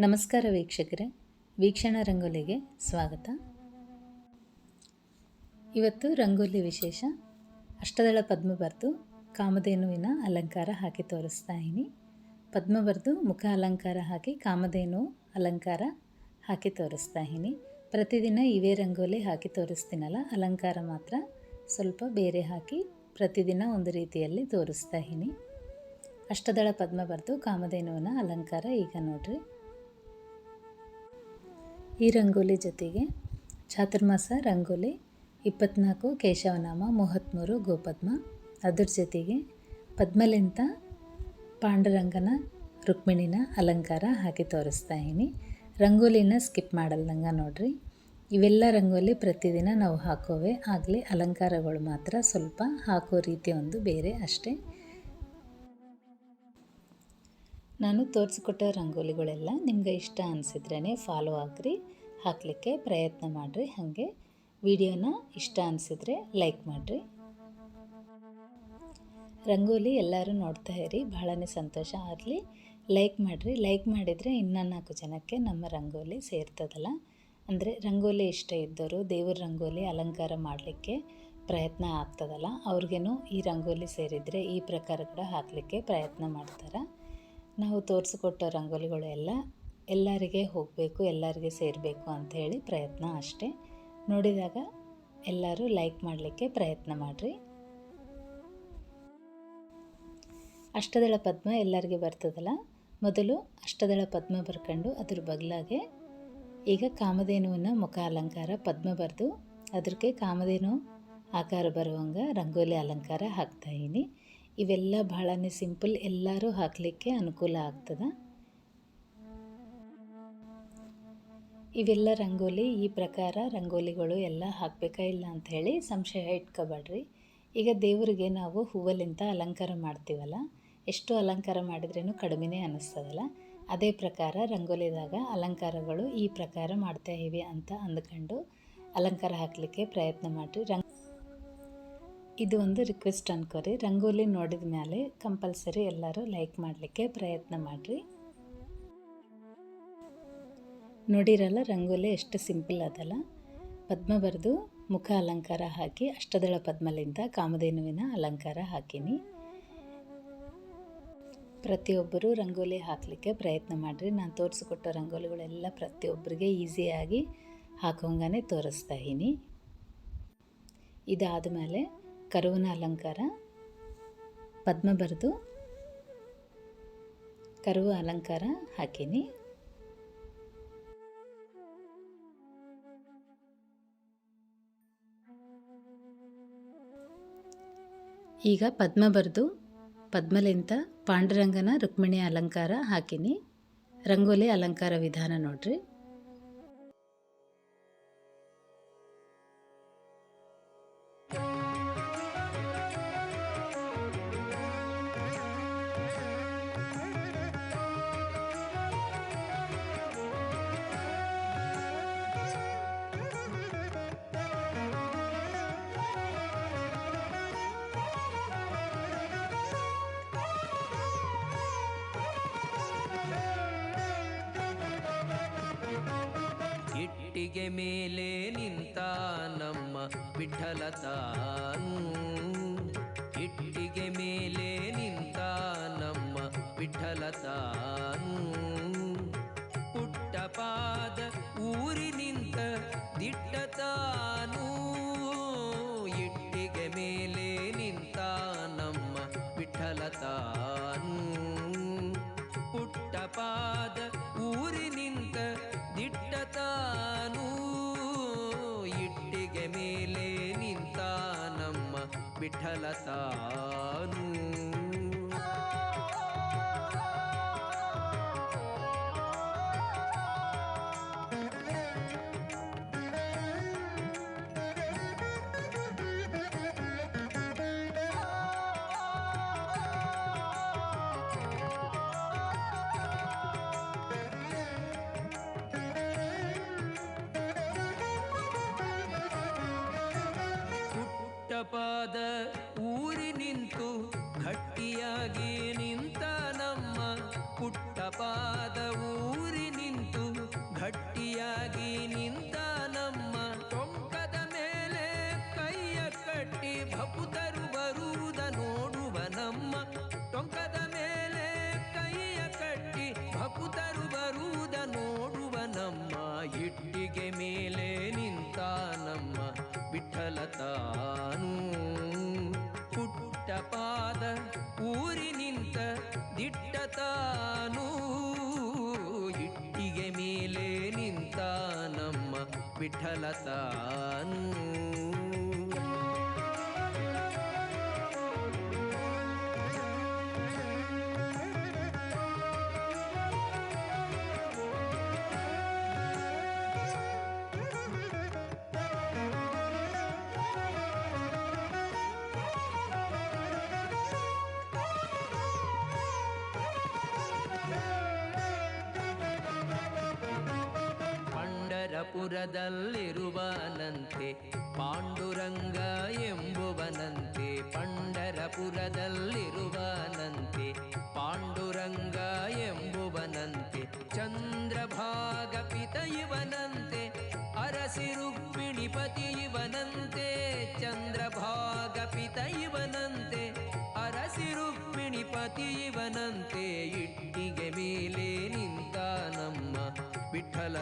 ನಮಸ್ಕಾರ ವೀಕ್ಷಕರೇ, ವೀಕ್ಷಣ ರಂಗೋಲಿಗೆ ಸ್ವಾಗತ. ಇವತ್ತು ರಂಗೋಲಿ ವಿಶೇಷ. ಅಷ್ಟದಳ ಪದ್ಮ ಬರೆದು ಕಾಮಧೇನುವಿನ ಅಲಂಕಾರ ಹಾಕಿ ತೋರಿಸ್ತಾ ಇದ್ದೀನಿ. ಪದ್ಮ ಬರೆದು ಮುಖ ಅಲಂಕಾರ ಹಾಕಿ ಕಾಮಧೇನು ಅಲಂಕಾರ ಹಾಕಿ ತೋರಿಸ್ತಾ ಇದ್ದೀನಿ. ಪ್ರತಿದಿನ ಇವೇ ರಂಗೋಲಿ ಹಾಕಿ ತೋರಿಸ್ತೀನಲ್ಲ, ಅಲಂಕಾರ ಮಾತ್ರ ಸ್ವಲ್ಪ ಬೇರೆ ಹಾಕಿ ಪ್ರತಿದಿನ ಒಂದು ರೀತಿಯಲ್ಲಿ ತೋರಿಸ್ತಾ ಇದ್ದೀನಿ. ಅಷ್ಟದಳ ಪದ್ಮ ಬರೆದು ಕಾಮಧೇನುವಿನ ಅಲಂಕಾರ ಈಗ ನೋಡ್ರಿ. ಈ ರಂಗೋಲಿ ಜೊತೆಗೆ ಚಾತುರ್ಮಾಸ ರಂಗೋಲಿ, ಇಪ್ಪತ್ನಾಲ್ಕು ಕೇಶವನಾಮ ಮೂವತ್ತ್ಮೂರು ಗೋಪದ್ಮ, ಅದ್ರ ಜೊತೆಗೆ ಪದ್ಮಲಿಂತ ಪಾಂಡುರಂಗನ ರುಕ್ಮಿಣಿನ ಅಲಂಕಾರ ಹಾಕಿ ತೋರಿಸ್ತಾ ಇದ್ದೀನಿ. ರಂಗೋಲಿನ ಸ್ಕಿಪ್ ಮಾಡಲ್ದಂಗೆ ನೋಡ್ರಿ. ಇವೆಲ್ಲ ರಂಗೋಲಿ ಪ್ರತಿದಿನ ನಾವು ಹಾಕೋವೆ. ಆಗಲಿ ಅಲಂಕಾರಗಳು ಮಾತ್ರ ಸ್ವಲ್ಪ ಹಾಕೋ ರೀತಿ ಒಂದು ಬೇರೆ ಅಷ್ಟೇ. ನಾನು ತೋರಿಸ್ಕೊಟ್ಟ ರಂಗೋಲಿಗಳೆಲ್ಲ ನಿಮ್ಗೆ ಇಷ್ಟ ಅನಿಸಿದ್ರೇ ಫಾಲೋ ಆಗ್ರಿ, ಹಾಕಲಿಕ್ಕೆ ಪ್ರಯತ್ನ ಮಾಡಿರಿ, ಹಾಗೆ ವಿಡಿಯೋನ ಇಷ್ಟ ಅನಿಸಿದ್ರೆ ಲೈಕ್ ಮಾಡಿರಿ. ರಂಗೋಲಿ ಎಲ್ಲರೂ ನೋಡ್ತಾ ಇರಿ ಬಹಳನೇ ಸಂತೋಷ ಆಗಲಿ. ಲೈಕ್ ಮಾಡಿರಿ ಲೈಕ್ ಮಾಡಿದರೆ ಇನ್ನೂ ನಾಲ್ಕು ಜನಕ್ಕೆ ನಮ್ಮ ರಂಗೋಲಿ ಸೇರ್ತದಲ್ಲ. ಅಂದರೆ ರಂಗೋಲಿ ಇಷ್ಟ ಇದ್ದವರು ದೇವ್ರ ರಂಗೋಲಿ ಅಲಂಕಾರ ಮಾಡಲಿಕ್ಕೆ ಪ್ರಯತ್ನ ಆಗ್ತದಲ್ಲ, ಅವ್ರಿಗೇನು ಈ ರಂಗೋಲಿ ಸೇರಿದರೆ ಈ ಪ್ರಕಾರ ಕೂಡ ಹಾಕಲಿಕ್ಕೆ ಪ್ರಯತ್ನ ಮಾಡ್ತಾರೆ. ನಾವು ತೋರಿಸಿಕೊಟ್ಟ ರಂಗೋಲಿಗಳು ಎಲ್ಲ ಎಲ್ಲರಿಗೆ ಹೋಗಬೇಕು, ಎಲ್ಲರಿಗೆ ಸೇರಬೇಕು ಅಂತ ಹೇಳಿ ಪ್ರಯತ್ನ ಅಷ್ಟೇ. ನೋಡಿದಾಗ ಎಲ್ಲರೂ ಲೈಕ್ ಮಾಡಲಿಕ್ಕೆ ಪ್ರಯತ್ನ ಮಾಡಿರಿ. ಅಷ್ಟದಳ ಪದ್ಮ ಎಲ್ಲರಿಗೆ ಬರ್ತದಲ್ಲ? ಮೊದಲು ಅಷ್ಟದಳ ಪದ್ಮ ಬರ್ಕೊಂಡು ಅದ್ರ ಬಗಲಾಗೆ ಈಗ ಕಾಮಧೇನುವಿನ ಮುಖ ಅಲಂಕಾರ ಪದ್ಮ ಬರೆದು ಅದಕ್ಕೆ ಕಾಮಧೇನು ಆಕಾರ ಬರುವಂಗೆ ರಂಗೋಲಿ ಅಲಂಕಾರ ಹಾಕ್ತಾಯಿನಿ ಇವೆಲ್ಲ ಭಾಳನೇ ಸಿಂಪಲ್, ಎಲ್ಲರೂ ಹಾಕಲಿಕ್ಕೆ ಅನುಕೂಲ ಆಗ್ತದೆ. ಇವೆಲ್ಲ ರಂಗೋಲಿ, ಈ ಪ್ರಕಾರ ರಂಗೋಲಿಗಳು ಎಲ್ಲ ಹಾಕಬೇಕಾ ಇಲ್ಲ ಅಂಥೇಳಿ ಸಂಶಯ ಇಟ್ಕೋಬೇಡ್ರಿ. ಈಗ ದೇವರಿಗೆ ನಾವು ಹೂವಲಿಂತ ಅಲಂಕಾರ ಮಾಡ್ತೀವಲ್ಲ, ಎಷ್ಟು ಅಲಂಕಾರ ಮಾಡಿದ್ರೂ ಕಡಿಮೆನೇ ಅನ್ನಿಸ್ತದಲ್ಲ ಅದೇ ಪ್ರಕಾರ ರಂಗೋಲಿದಾಗ ಅಲಂಕಾರಗಳು ಈ ಪ್ರಕಾರ ಮಾಡ್ತಾ ಇವೆ ಅಂತ ಅಂದ್ಕೊಂಡು ಅಲಂಕಾರ ಹಾಕಲಿಕ್ಕೆ ಪ್ರಯತ್ನ ಮಾಡಿರಿ. ರಂಗ್ ಇದು ಒಂದು ರಿಕ್ವೆಸ್ಟ್ ಅನ್ಕೋರಿ. ರಂಗೋಲಿ ನೋಡಿದ ಮೇಲೆ ಕಂಪಲ್ಸರಿ ಎಲ್ಲರೂ ಲೈಕ್ ಮಾಡಲಿಕ್ಕೆ ಪ್ರಯತ್ನ ಮಾಡಿರಿ. ನೋಡಿರಲ್ಲ, ರಂಗೋಲಿ ಎಷ್ಟು ಸಿಂಪಲ್ ಅದಲ್ಲ. ಪದ್ಮ ಬರೆದು ಮುಖ ಅಲಂಕಾರ ಹಾಕಿ, ಅಷ್ಟದಳ ಪದ್ಮಲಿಂದ ಕಾಮಧೇನುವಿನ ಅಲಂಕಾರ ಹಾಕೀನಿ. ಪ್ರತಿಯೊಬ್ಬರು ರಂಗೋಲಿ ಹಾಕಲಿಕ್ಕೆ ಪ್ರಯತ್ನ ಮಾಡಿರಿ. ನಾನು ತೋರಿಸಿಕೊಟ್ಟ ರಂಗೋಲಿಗಳೆಲ್ಲ ಪ್ರತಿಯೊಬ್ಬರಿಗೆ ಈಸಿಯಾಗಿ ಹಾಕೋಂಗನೆ ತೋರಿಸ್ತಾ ಇದ್ದೀನಿ. ಇದಾದ ಮೇಲೆ ಕರುವಿನ ಅಲಂಕಾರ, ಪದ್ಮ ಬರೆದು ಕರುವ ಅಲಂಕಾರ ಹಾಕೀನಿ. ಈಗ ಪದ್ಮ ಬರೆದು ಪದ್ಮಲಿಂತ ಪಾಂಡುರಂಗನ ರುಕ್ಮಿಣಿಯ ಅಲಂಕಾರ ಹಾಕೀನಿ. ರಂಗೋಲಿ ಅಲಂಕಾರ ವಿಧಾನ ನೋಡ್ರಿ. ಇಟ್ಟಿಗೆ ಮೇಲೆ ನಿಂತ ನಮ್ಮ ವಿಠಲ ತಾನು ಇಟ್ಟಿಗೆ ಮೇಲೆ ನಿಂತ ನಮ್ಮ ವಿಠಲ ತಾನು विठ्ठलसानु ಪುಟ್ಟಪಾದ ಊರಿ ನಿಂತು ಗಟ್ಟಿಯಾಗಿ ನಮ್ಮ ವಿಠಲ ಪಂಡರಪುರದಲ್ಲಿರುವನಂತೆ, ಪಾಂಡುರಂಗ ಎಂಬುವನಂತೆ, ಪಂಡರಪುರದಲ್ಲಿರುವನಂತೆ, ಪಾಂಡುರಂಗ ಎಂಬುವನಂತೆ, ಚಂದ್ರಭಾಗ ಪಿತ ಇವನಂತೆ ಅರಸಿ ರುಕ್ಮಿಣಿಪತಿ ಇವನಂತೆ, ಚಂದ್ರಭಾಗ ಪಿತ ಇವನಂತೆ ಅರಸಿ ರುಕ್ಮಿಣಿಪತಿ ಇವನಂತೆ, ಇಟ್ಟಿಗೆ ಮೇಲೆ ನಿಂತ ನಮ್ಮ ವಿಠಲ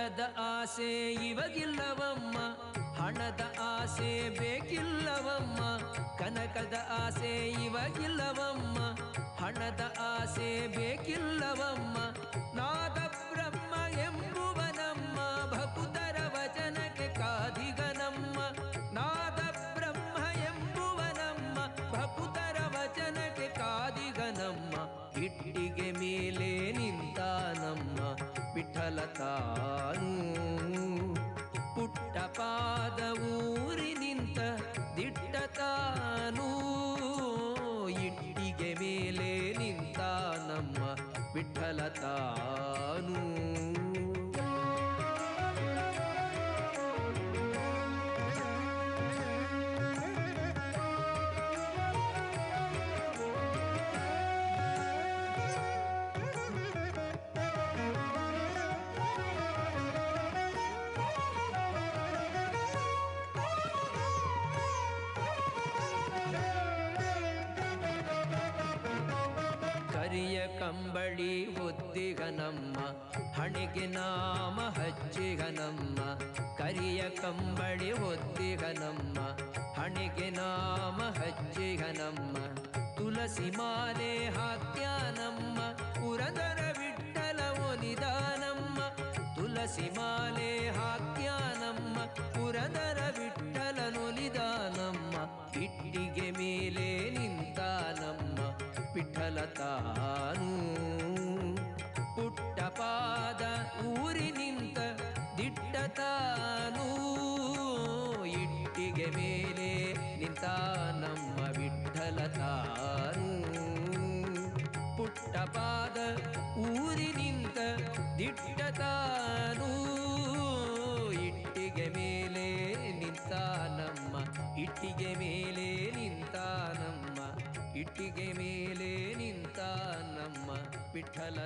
ಕನಕದ ಆಸೆ ಇವಗಿಲ್ಲವಮ್ಮ. ಹಣದ ಆಸೆ ಬೇಕಿಲ್ಲವಮ್ಮ. ಕನಕದ ಆಸೆ ಇವಗಿಲ್ಲವಮ್ಮ. ಹಣದ ಆಸೆ ಬೇಕಿಲ್ಲವಮ್ಮ. ನಾದ ವಿಠಲ ಕಂಬಳಿ ಒದ್ದಿಗನಮ್ಮ ಹಣಿಗೆ ನಾಮ ಹಚ್ಚಿಗನಮ್ಮ ಕರಿಯ ಕಂಬಳಿ ಒದ್ದಿಗನಮ್ಮ ಹಣಿಗೆ ನಾಮ ಹಚ್ಚಿಗನಮ್ಮ ತುಳಸಿ ಮಾಲೆ ಹಾಕ್ಯಾನಮ್ಮ ಪುರದರ ವಿಠಲ ಒಲಿದಾನಮ್ಮ ತುಳಸಿ ಮಾಲೆ ಹಾಕ್ಯಾನಮ್ಮ ಪುರದರ ವಿಠಲನೊಲಿದಾನಮ್ಮ ತಾನು ಪುಟ್ಟ ಪಾದ ಊರಿ ನಿಂತ ದಿಟ್ಟ ತಾನು ಇಟ್ಟಿಗೆ ಮೇಲೆ ನಿಂತ ನಮ್ಮ ತಾನು ಇಟ್ಟಿಗೆ ಮೇಲೆ ನಿಂತ ನಮ್ಮ ವಿಠಲ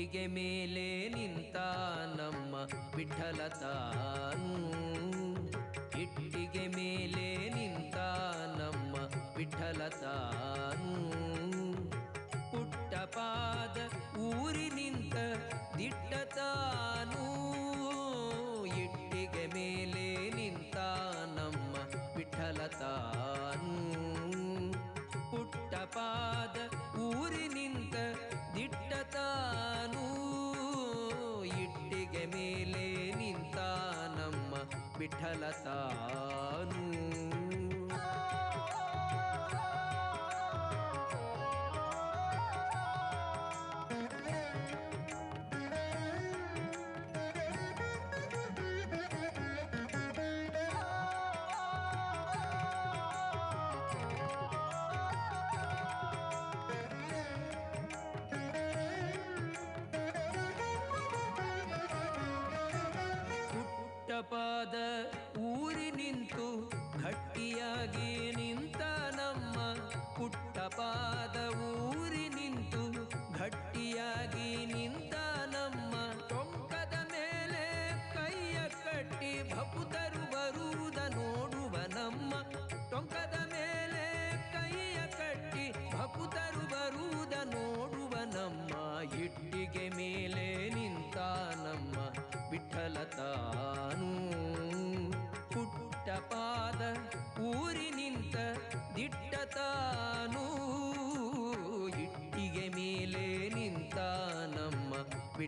ಮುಟ್ಟಿಗೆ ಮೇಲೆ ನಿಂತ ನಮ್ಮ ವಿಠಲ ತಾನು ಇಟ್ಟಿಗೆ ಮೇಲೆ ನಿಂತ ನಮ್ಮ ವಿಠಲ ತಾನು ಪುಟ್ಟಪಾದ ಊರಿನಿಂತ ದಿಟ್ಟ ತಾನು विठ्ठलता কিন্তু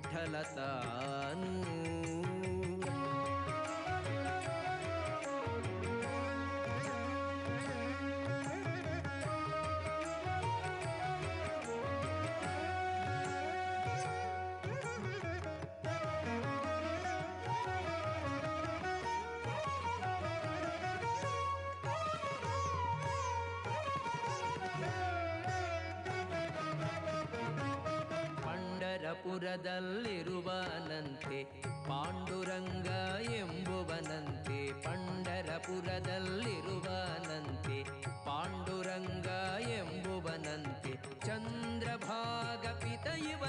ವಿಠಲತಾ ಪಂಡರಪುರದಲ್ಲಿರುವನಂತೆ ಪಾಂಡುರಂಗ ಎಂಬುವನಂತೆ ಪಂಡರಪುರದಲ್ಲಿರುವನಂತೆ ಪಾಂಡುರಂಗ ಎಂಬುವನಂತೆ ಚಂದ್ರಭಾಗ ಪಿತ ಇವ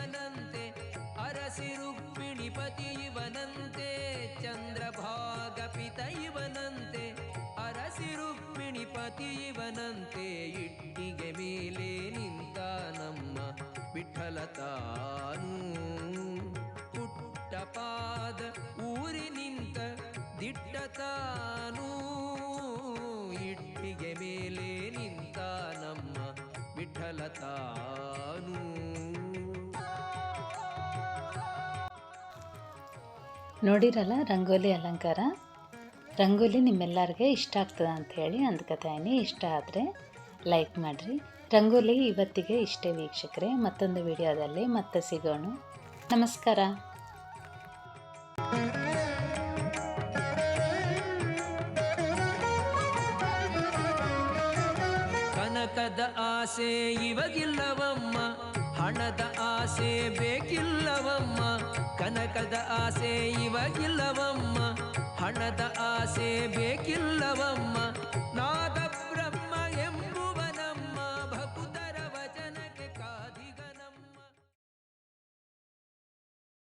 ಕಥಾನು ನೋಡಿರಲ್ಲ ರಂಗೋಲಿ ಅಲಂಕಾರ? ರಂಗೋಲಿ ನಿಮ್ಮೆಲ್ಲರಿಗೆ ಇಷ್ಟ ಆಗ್ತದೆ ಅಂಥೇಳಿ ಅಂದ್ಕೊತಾಯಿನಿ ಇಷ್ಟ ಆದರೆ ಲೈಕ್ ಮಾಡಿರಿ. ರಂಗೋಲಿ ಇವತ್ತಿಗೆ ಇಷ್ಟೇ ವೀಕ್ಷಕರೇ, ಮತ್ತೊಂದು ವಿಡಿಯೋದಲ್ಲಿ ಮತ್ತೆ ಸಿಗೋಣ. ನಮಸ್ಕಾರ. ಆಸೆ ಇವಗಿಲ್ಲವಮ್ಮ. ಹಣದ ಆಸೆ ಬೇಕಿಲ್ಲವಮ್ಮ. ಕನಕದ ಆಸೆ ಇವಗಿಲ್ಲವಮ್ಮ. ಹಣದ ಆಸೆ ಬೇಕಿಲ್ಲವಮ್ಮ.